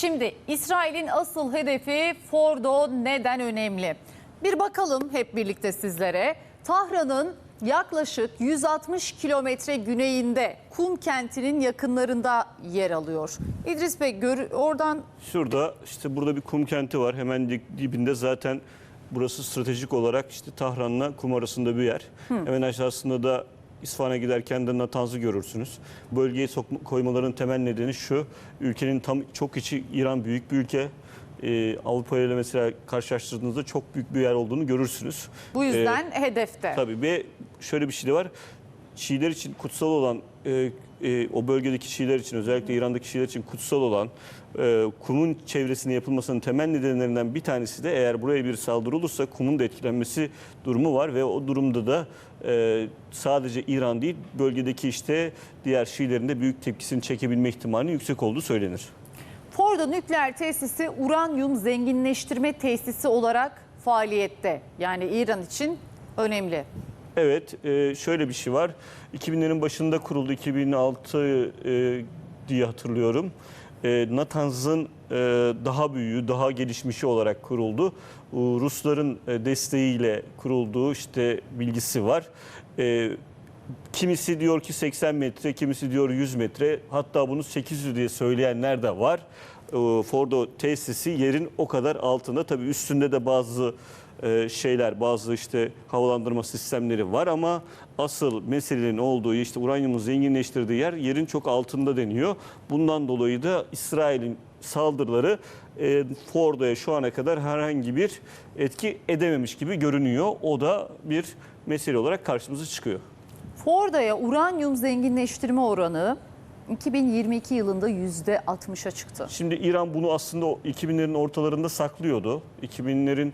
Şimdi İsrail'in asıl hedefi Fordo neden önemli? Bir bakalım hep birlikte sizlere. Tahran'ın yaklaşık 160 kilometre güneyinde Kum kentinin yakınlarında yer alıyor. İdris Bey gör, oradan Şurada işte burada bir kum kenti var. Hemen di- dibinde zaten burası stratejik olarak işte Tahran'la kum arasında bir yer. Hemen aşağısında da İsfahan'a giderken de Natanz'ı görürsünüz. Bölgeye sokma, koymaların temel nedeni şu. Ülkenin tam çok içi İran büyük bir ülke. Ee, Avrupa ile mesela karşılaştırdığınızda çok büyük bir yer olduğunu görürsünüz. bu Ee, yüzden hedefte. Tabii ve şöyle bir şey de var. Şiiler için kutsal olan e, e, o bölgedeki Şiiler için özellikle İran'daki Şiiler için kutsal olan e, kumun çevresine yapılmasının temel nedenlerinden bir tanesi de eğer buraya bir saldırı olursa kumun da etkilenmesi durumu var ve o durumda da e, sadece İran değil bölgedeki işte diğer Şiilerin de büyük tepkisini çekebilme ihtimalinin yüksek olduğu söylenir. Fordo nükleer tesisi uranyum zenginleştirme tesisi olarak faaliyette. Yani İran için önemli. Evet, e, şöyle bir şey var. 2000'lerin başında kuruldu, 2006 e, diye hatırlıyorum. E, Natanz'ın e, daha büyüğü, daha gelişmişi olarak kuruldu. Rusların desteğiyle kurulduğu işte bilgisi var. Kimisi diyor ki 80 metre, kimisi diyor 100 metre. Hatta bunu 800 diye söyleyenler de var. Fordo tesisi yerin o kadar altında. Tabii üstünde de bazı e, şeyler, bazı işte havalandırma sistemleri var ama asıl meselenin olduğu işte uranyumun zenginleştirdiği yer yerin çok altında deniyor. Bundan dolayı da İsrail'in saldırıları e, Fordo'ya şu ana kadar herhangi bir etki edememiş gibi görünüyor. O da bir mesele olarak karşımıza çıkıyor. Fordo'ya uranyum zenginleştirme oranı 2022 yılında %60'a çıktı. Şimdi İran bunu aslında o 2000'lerin ortalarında saklıyordu. 2000'lerin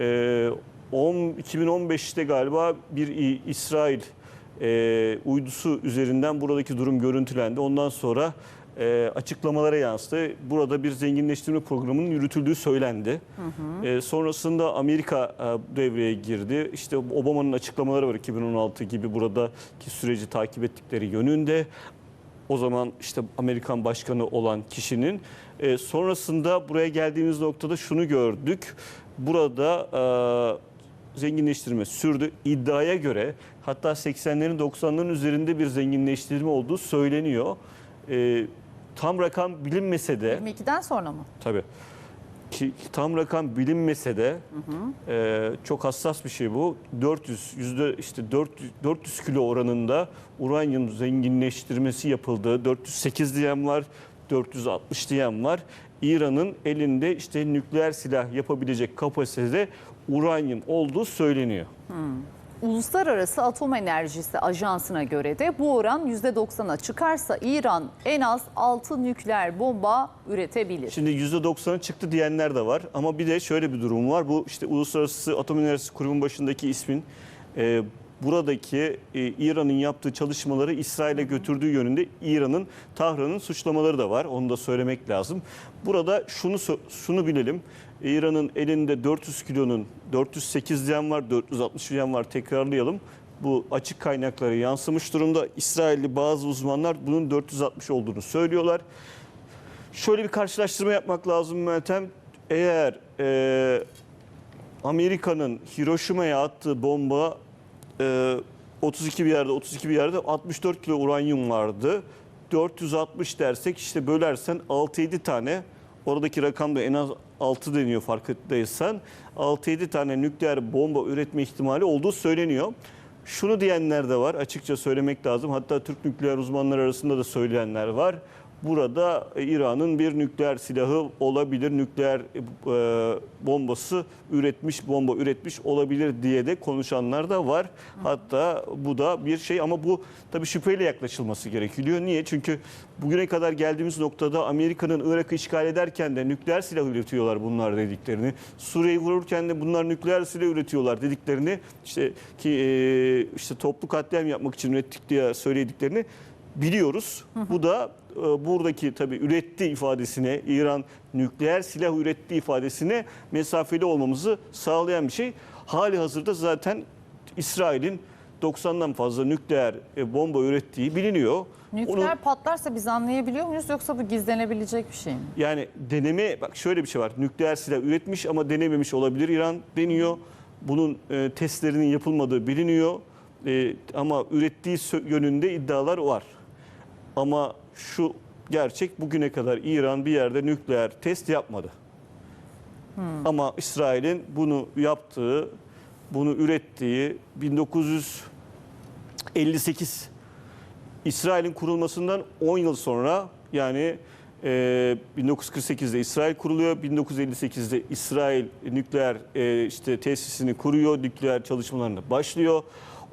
e, 10 2015'te galiba bir İsrail e, uydusu üzerinden buradaki durum görüntülendi. Ondan sonra e, açıklamalara yansıdı. Burada bir zenginleştirme programının yürütüldüğü söylendi. E, sonrasında Amerika e, devreye girdi. İşte Obama'nın açıklamaları var 2016 gibi buradaki süreci takip ettikleri yönünde o zaman işte Amerikan başkanı olan kişinin e, sonrasında buraya geldiğimiz noktada şunu gördük. Burada e, zenginleştirme sürdü. İddiaya göre hatta 80'lerin 90'ların üzerinde bir zenginleştirme olduğu söyleniyor. E, tam rakam bilinmese de 22'den sonra mı? Tabii. Ki, tam rakam bilinmese de e, çok hassas bir şey bu. 400 yüzde işte 400, 400 kilo oranında uranyum zenginleştirmesi yapıldığı 408 diyen var, 460 diyen var. İran'ın elinde işte nükleer silah yapabilecek kapasitede uranyum olduğu söyleniyor. Uluslararası Atom Enerjisi Ajansı'na göre de bu oran %90'a çıkarsa İran en az 6 nükleer bomba üretebilir. Şimdi %90'a çıktı diyenler de var ama bir de şöyle bir durum var. Bu işte Uluslararası Atom Enerjisi Kurumu başındaki ismin e, buradaki e, İran'ın yaptığı çalışmaları İsrail'e götürdüğü yönünde İran'ın Tahran'ın suçlamaları da var. Onu da söylemek lazım. Burada şunu şunu bilelim. İran'ın elinde 400 kilonun 408 diyen var, 460 diyen var tekrarlayalım. Bu açık kaynaklara yansımış durumda. İsrailli bazı uzmanlar bunun 460 olduğunu söylüyorlar. Şöyle bir karşılaştırma yapmak lazım Meltem. Eğer e, Amerika'nın Hiroşima'ya attığı bomba e, 32 bir yerde 32 bir yerde 64 kilo uranyum vardı. 460 dersek işte bölersen 6-7 tane oradaki rakam da en az 6 deniyor farkındaysan 6-7 tane nükleer bomba üretme ihtimali olduğu söyleniyor. Şunu diyenler de var açıkça söylemek lazım. Hatta Türk nükleer uzmanlar arasında da söyleyenler var. Burada İran'ın bir nükleer silahı olabilir, nükleer e, bombası üretmiş, bomba üretmiş olabilir diye de konuşanlar da var. Hatta bu da bir şey ama bu tabii şüpheyle yaklaşılması gerekiyor. Niye? Çünkü bugüne kadar geldiğimiz noktada Amerika'nın Irak'ı işgal ederken de nükleer silah üretiyorlar bunlar dediklerini. Suriye'yi vururken de bunlar nükleer silah üretiyorlar dediklerini işte ki e, işte toplu katliam yapmak için ürettik diye söylediklerini biliyoruz. Bu da e, buradaki tabii üretti ifadesine İran nükleer silah üretti ifadesine mesafeli olmamızı sağlayan bir şey. Hali hazırda zaten İsrail'in 90'dan fazla nükleer e, bomba ürettiği biliniyor. Nükleer Onun- patlarsa biz anlayabiliyor muyuz yoksa bu gizlenebilecek bir şey mi? Yani deneme bak şöyle bir şey var. Nükleer silah üretmiş ama denememiş olabilir İran deniyor. Bunun e, testlerinin yapılmadığı biliniyor. E, ama ürettiği yönünde iddialar var. Ama şu gerçek bugüne kadar İran bir yerde nükleer test yapmadı. Ama İsrail'in bunu yaptığı, bunu ürettiği 1958 İsrail'in kurulmasından 10 yıl sonra yani e, 1948'de İsrail kuruluyor. 1958'de İsrail nükleer e, işte tesisini kuruyor. Nükleer çalışmalarına başlıyor.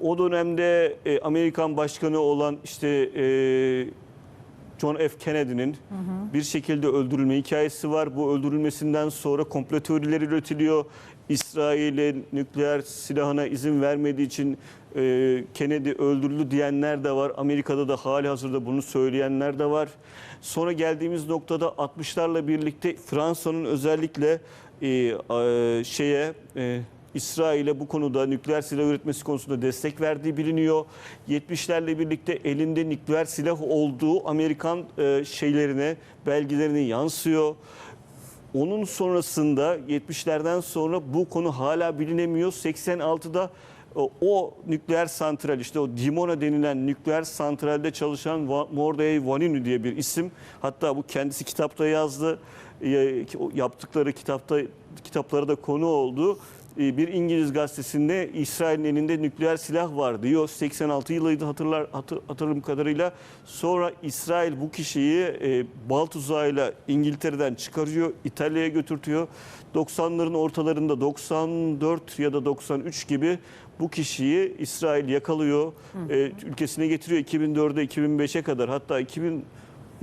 O dönemde e, Amerikan başkanı olan işte e, John F. Kennedy'nin bir şekilde öldürülme hikayesi var. Bu öldürülmesinden sonra komplo teorileri üretiliyor. İsrail'in nükleer silahına izin vermediği için e, Kennedy öldürüldü diyenler de var. Amerika'da da hali hazırda bunu söyleyenler de var. Sonra geldiğimiz noktada 60'larla birlikte Fransa'nın özellikle e, e, şeye e, İsrail'e bu konuda nükleer silah üretmesi konusunda destek verdiği biliniyor. 70'lerle birlikte elinde nükleer silah olduğu Amerikan e, şeylerine, belgelerine yansıyor. Onun sonrasında 70'lerden sonra bu konu hala bilinemiyor. 86'da o, o nükleer santral işte o Dimona denilen nükleer santralde çalışan Va- Mordechai Vanunu diye bir isim. Hatta bu kendisi kitapta yazdı. E, Yaptıkları kitapta kitaplara da konu oldu. E, Bir İngiliz gazetesinde İsrail'in elinde nükleer silah var diyor. 86 yılıydı hatırlar hatır, hatırladığım kadarıyla. Sonra İsrail bu kişiyi e, bal tuzağıyla İngiltere'den çıkarıyor, İtalya'ya götürtüyor. 90'ların ortalarında 94 ya da 93 gibi bu kişiyi İsrail yakalıyor, e, ülkesine getiriyor 2004'e 2005'e kadar hatta 2000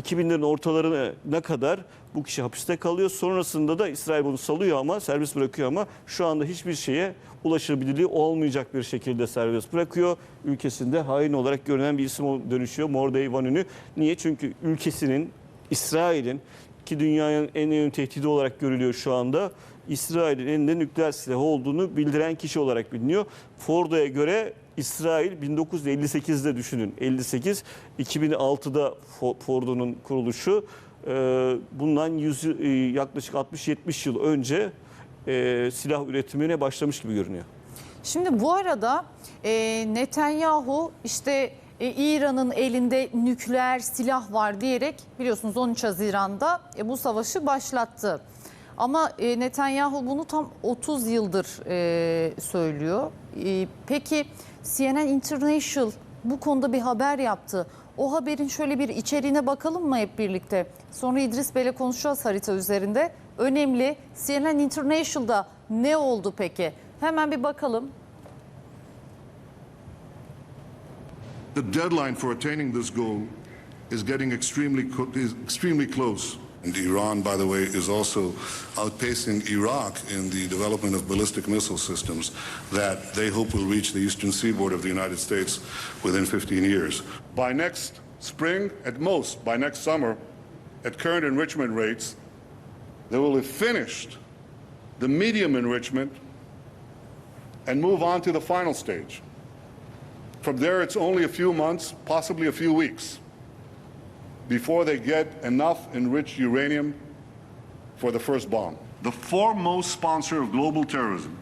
2000'lerin ortalarına kadar bu kişi hapiste kalıyor. Sonrasında da İsrail bunu salıyor ama serbest bırakıyor ama şu anda hiçbir şeye ulaşabilirliği olmayacak bir şekilde serbest bırakıyor. Ülkesinde hain olarak görünen bir isim dönüşüyor Mordechai Vanunu. Niye? Çünkü ülkesinin İsrail'in ki dünyanın en önemli tehdidi olarak görülüyor şu anda. İsrail'in elinde nükleer silah olduğunu bildiren kişi olarak biliniyor. Fordo'ya göre İsrail 1958'de düşünün. 58 2006'da Fo- Fordo'nun kuruluşu. Ee, Bundan 100, yıl- e, yaklaşık 60-70 yıl önce e, silah üretimine başlamış gibi görünüyor. Şimdi bu arada e, Netanyahu işte İran'ın elinde nükleer silah var diyerek biliyorsunuz 13 Haziran'da bu savaşı başlattı. Ama Netanyahu bunu tam 30 yıldır söylüyor. Peki CNN International bu konuda bir haber yaptı. O haberin şöyle bir içeriğine bakalım mı hep birlikte? Sonra İdris Bey'le konuşacağız harita üzerinde. Önemli. CNN International'da ne oldu peki? Hemen bir bakalım. The deadline for attaining this goal is getting extremely is extremely close. And Iran, by the way, is also outpacing Iraq in the development of ballistic missile systems that they hope will reach the eastern seaboard of the United States within 15 years. By next spring, at most, by next summer, at current enrichment rates, they will have finished the medium enrichment and move on to the final stage. From there, it's only a few months, possibly a few weeks, before they get enough enriched uranium for the first bomb. The foremost sponsor of global terrorism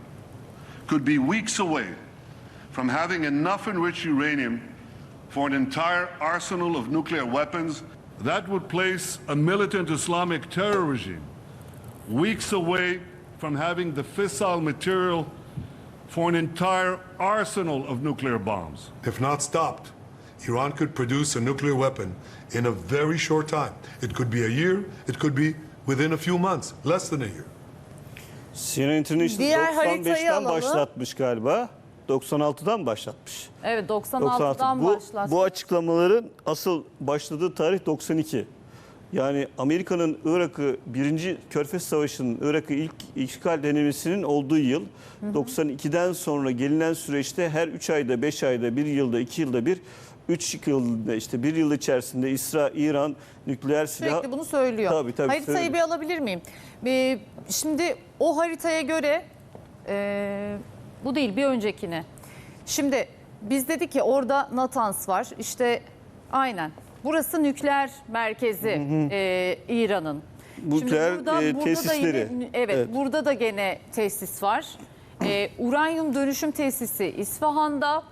could be weeks away from having enough enriched uranium for an entire arsenal of nuclear weapons. That would place a militant Islamic terror regime weeks away from having the fissile material for an entire arsenal of nuclear bombs. If not stopped, Iran could produce a nuclear weapon in a very short time. It could be a year, it could be within a few months, less than a year. CNN International Diğer haritayı 95'ten alalım. başlatmış galiba. 96'dan başlatmış. Evet 96. 96'dan Bu, başlattı. bu açıklamaların asıl başladığı tarih 92. Yani Amerika'nın Irak'ı birinci Körfez Savaşı'nın Irak'ı ilk işgal denemesinin olduğu yıl 92'den sonra gelinen süreçte her 3 ayda, 5 ayda, 1 yılda, 2 yılda bir 3 yılda işte bir yıl içerisinde İsra, İran nükleer silah Sürekli bunu söylüyor. Tabii, tabii, Haritayı söylüyor. bir alabilir miyim? Ee, şimdi o haritaya göre e, bu değil bir öncekine. Şimdi biz dedik ki orada Natanz var. İşte aynen. Burası nükleer merkezi e, İran'ın. Nükleer, e, da tesisleri. yine- evet, Evet. burada da gene tesis var. E, uranyum dönüşüm tesisi İsfahan'da.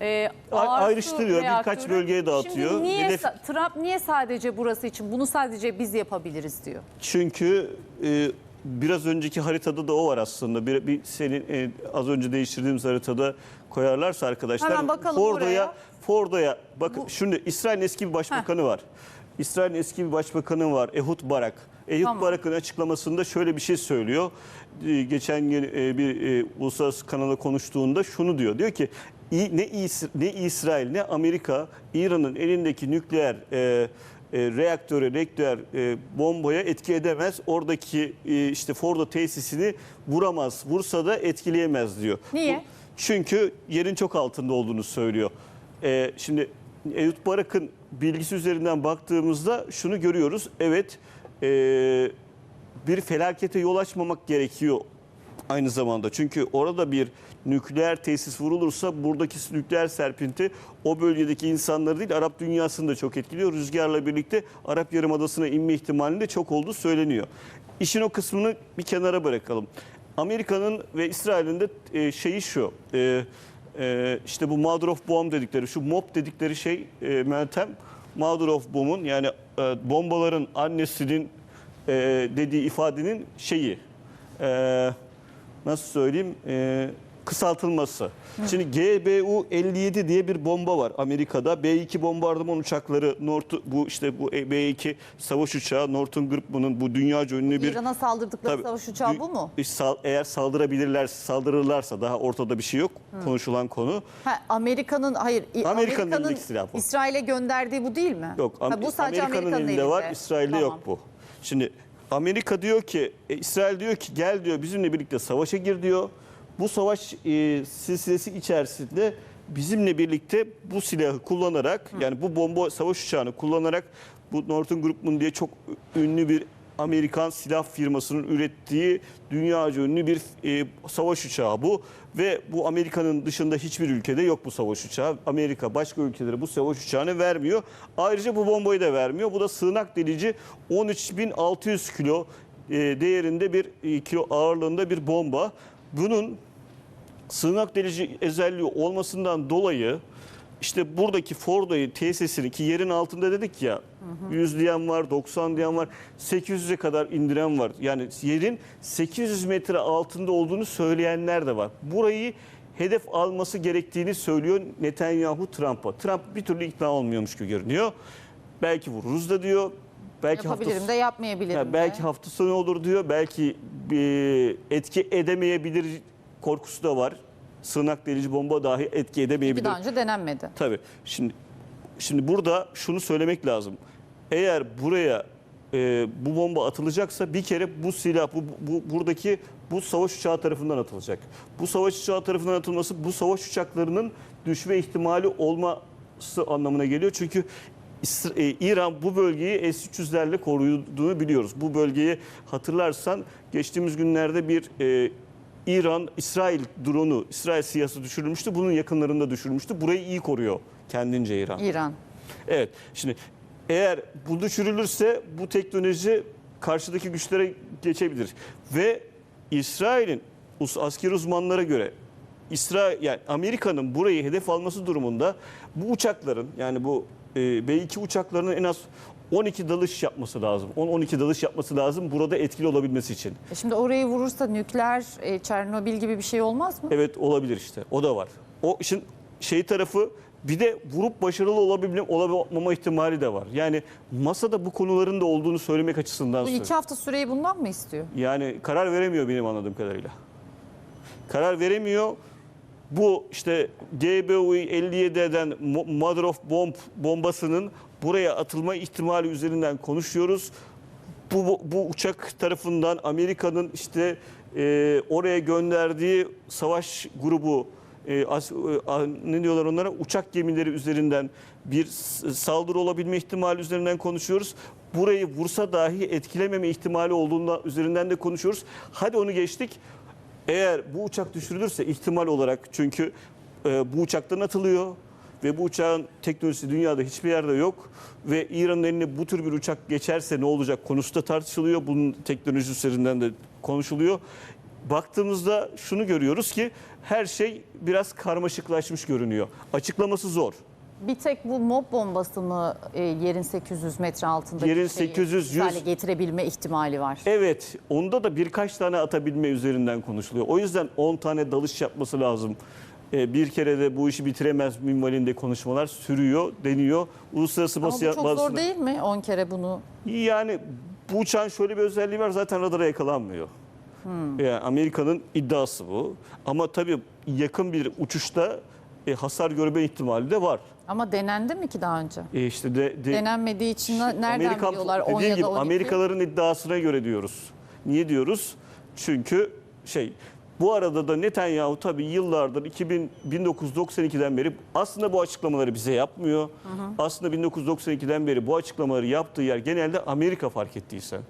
E, Ay- ağır su ayrıştırıyor, birkaç reaktörü. bölgeye dağıtıyor. Şimdi niye Hedef- sa- Trump niye sadece burası için bunu sadece biz yapabiliriz diyor. Çünkü e, biraz önceki haritada da o var aslında. Bir, bir senin e, az önce değiştirdiğimiz haritada koyarlarsa arkadaşlar. Hemen bakalım Fordo'ya, buraya. Fordo'ya bakın şimdi İsrail'in eski bir başbakanı var. İsrail'in eski bir başbakanı var. Ehud Barak. Ehud Tamam. Barak'ın açıklamasında şöyle bir şey söylüyor. E, Geçen gün e, bir e, uluslararası kanala konuştuğunda şunu diyor. Diyor ki "İ- ne, İs- ne İsrail ne Amerika İran'ın elindeki nükleer e, e, reaktöre, reaktör e, bombaya etki edemez. Oradaki e, işte Fordo tesisini vuramaz. Vursa da etkileyemez diyor. Niye? Bu- çünkü yerin çok altında olduğunu söylüyor. E, şimdi Eyüp Barak'ın bilgisi üzerinden baktığımızda şunu görüyoruz. Evet e, bir felakete yol açmamak gerekiyor aynı zamanda. Çünkü orada bir nükleer tesis vurulursa buradaki nükleer serpinti o bölgedeki insanları değil Arap dünyasını da çok etkiliyor. Rüzgarla birlikte Arap Yarımadası'na inme ihtimalinin de çok olduğu söyleniyor. İşin o kısmını bir kenara bırakalım. Amerika'nın ve İsrail'in de e, şeyi şu. e, e, işte bu mother of bomb dedikleri, şu mob dedikleri şey Meltem. Mother of bomb'un yani bombaların annesinin dediği ifadenin şeyi. E, nasıl söyleyeyim? E, kısaltılması. Şimdi GBU-57 diye bir bomba var Amerika'da. B-2 bombardıman uçakları North, bu işte bu B-2 savaş uçağı Northrop Grumman'ın bu dünyaca ünlü bir İran'a saldırdıkları Tabii. savaş uçağı bu mu? sal- Eğer saldırabilirler, saldırırlarsa daha ortada bir şey yok konuşulan konu. Ha, Amerika'nın hayır Amerika'nın bu. İsrail'e gönderdiği bu değil mi? Yok, Ha, bu sadece Amerika'nın Amerika'nın elinde var, elinde. İsrail'de Tamam. yok bu. Şimdi Amerika diyor ki, e, İsrail diyor ki gel diyor bizimle birlikte savaşa gir diyor. Bu savaş e, silsilesi içerisinde bizimle birlikte bu silahı kullanarak yani bu bomba savaş uçağını kullanarak bu Northern Grumman diye çok ünlü bir Amerikan silah firmasının ürettiği dünyaca ünlü bir e, savaş uçağı bu ve bu Amerika'nın dışında hiçbir ülkede yok bu savaş uçağı. Amerika başka ülkelere bu savaş uçağını vermiyor. Ayrıca bu bombayı da vermiyor. Bu da sığınak delici 13.600 kilo e, değerinde bir e, kilo ağırlığında bir bomba. Bunun sığınak delici özelliği olmasından dolayı işte buradaki Fordo'yu tesisini ki yerin altında dedik ya 100 diyen var 90 diyen var 800'e kadar indiren var. Yani yerin 800 metre altında olduğunu söyleyenler de var. Burayı hedef alması gerektiğini söylüyor Netanyahu Trump'a. Trump bir türlü ikna olmuyormuş gibi görünüyor. Belki vururuz da diyor. Belki hafta Yapabilirim de yapmayabilirim ya de. belki hafta sonu olur diyor. Belki bir etki edemeyebilir korkusu da var. Sığınak delici bomba dahi etki edemeyebilir. daha önce denenmedi. Tabii. Şimdi şimdi burada şunu söylemek lazım. Eğer buraya e, bu bomba atılacaksa bir kere bu silah bu, bu buradaki bu savaş uçağı tarafından atılacak. Bu savaş uçağı tarafından atılması bu savaş uçaklarının düşme ihtimali olması anlamına geliyor. Çünkü e, İran bu bölgeyi S-300'lerle koruduğunu biliyoruz. Bu bölgeyi hatırlarsan geçtiğimiz günlerde bir e, İran, İsrail drone'u, İsrail siyası düşürülmüştü. Bunun yakınlarında düşürülmüştü. Burayı iyi koruyor kendince İran. İran. Evet. Şimdi eğer bu düşürülürse bu teknoloji karşıdaki güçlere geçebilir. Ve İsrail'in asker uzmanlara göre İsrail yani Amerika'nın burayı hedef alması durumunda bu uçakların yani bu e, B2 uçaklarının en az 12 dalış yapması lazım. 10-12 dalış yapması lazım burada etkili olabilmesi için. E şimdi orayı vurursa nükleer e, Çernobil gibi bir şey olmaz mı? Evet olabilir işte. O da var. O işin şey tarafı bir de vurup başarılı olabilme olamama ihtimali de var. Yani masada bu konuların da olduğunu söylemek açısından Bu söylüyorum. iki hafta süreyi bundan mı istiyor? Yani karar veremiyor benim anladığım kadarıyla. Karar veremiyor. Bu işte GBU 57'den Mo- Mother of Bomb bombasının buraya atılma ihtimali üzerinden konuşuyoruz. Bu, bu, bu uçak tarafından Amerika'nın işte e, oraya gönderdiği savaş grubu e, as- e, ne diyorlar onlara uçak gemileri üzerinden bir saldırı olabilme ihtimali üzerinden konuşuyoruz. Burayı vursa dahi etkilememe ihtimali olduğunda üzerinden de konuşuyoruz. Hadi onu geçtik. Eğer bu uçak düşürülürse ihtimal olarak çünkü e, bu uçaktan atılıyor ve bu uçağın teknolojisi dünyada hiçbir yerde yok ve İran'ın eline bu tür bir uçak geçerse ne olacak konusu da tartışılıyor. Bunun teknoloji üzerinden de konuşuluyor. Baktığımızda şunu görüyoruz ki her şey biraz karmaşıklaşmış görünüyor. Açıklaması zor. Bir tek bu mob bombası mı e, yerin 800 metre altındaki Yerin şeyi 800, hale 100 getirebilme ihtimali var. Evet, onda da birkaç tane atabilme üzerinden konuşuluyor. O yüzden 10 tane dalış yapması lazım. Ee, bir kere de bu işi bitiremez minvalinde konuşmalar sürüyor, deniyor. Uluslararası Ama bu basın çok zor basını- değil mi 10 kere bunu? Yani bu uçağın şöyle bir özelliği var zaten radara yakalanmıyor. Hmm. Yani Amerika'nın iddiası bu. Ama tabii yakın bir uçuşta e, hasar görme ihtimali de var. Ama denendi mi ki daha önce? E işte de, de Denenmediği için nereden Amerikan, biliyorlar 10 dediğim ya da 12? Amerikalıların iddiasına göre diyoruz. Niye diyoruz? Çünkü şey bu arada da Netanyahu tabii yıllardır 2000, 1992'den beri aslında bu açıklamaları bize yapmıyor. Aslında 1992'den beri bu açıklamaları yaptığı yer genelde Amerika fark ettiysen.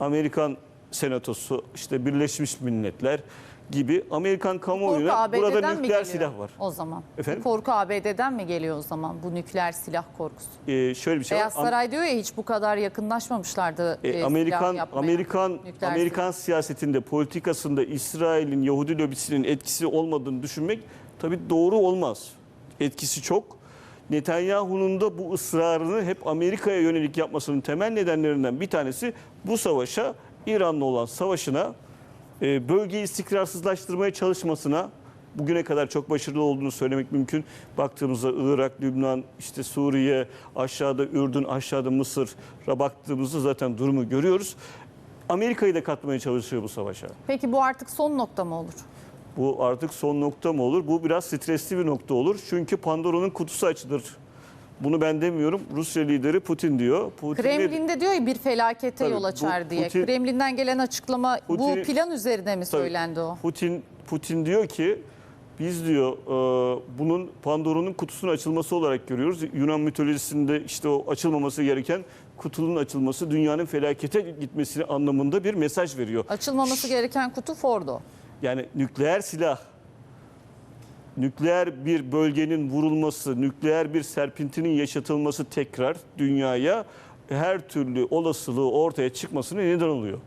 Amerikan senatosu, işte Birleşmiş Milletler gibi Amerikan Korku kamuoyuna ABD'den burada mi nükleer geliyor silah var. O zaman. Efendim? Korku ABD'den mi geliyor o zaman bu nükleer silah korkusu? Ee, şöyle bir şey Beyaz var. Am- Saray diyor ya hiç bu kadar yakınlaşmamışlardı. E, e, Amerikan silah yapmaya, Amerikan nükleer Amerikan siyasetinde politikasında İsrail'in Yahudi lobisinin etkisi olmadığını düşünmek tabii doğru olmaz. Etkisi çok. Netanyahu'nun da bu ısrarını hep Amerika'ya yönelik yapmasının temel nedenlerinden bir tanesi bu savaşa İran'la olan savaşına e, bölgeyi istikrarsızlaştırmaya çalışmasına bugüne kadar çok başarılı olduğunu söylemek mümkün. Baktığımızda Irak, Lübnan, işte Suriye, aşağıda Ürdün, aşağıda Mısır'a baktığımızda zaten durumu görüyoruz. Amerika'yı da katmaya çalışıyor bu savaşa. Peki bu artık son nokta mı olur? Bu artık son nokta mı olur? Bu biraz stresli bir nokta olur. Çünkü Pandora'nın kutusu açılır. Bunu ben demiyorum. Rusya lideri Putin diyor. Putin Kremlin'de diyor ya bir felakete Tabii, yol bu açar diye. Putin- Kremlin'den gelen açıklama bu Putin- plan üzerine mi Tabii. söylendi o? Putin Putin diyor ki biz diyor e, bunun Pandora'nın kutusunun açılması olarak görüyoruz. Yunan mitolojisinde işte o açılmaması gereken kutunun açılması dünyanın felakete gitmesi anlamında bir mesaj veriyor. Açılmaması gereken kutu Fordo. Yani nükleer silah, nükleer bir bölgenin vurulması, nükleer bir serpintinin yaşatılması tekrar dünyaya her türlü olasılığı ortaya çıkmasına neden oluyor.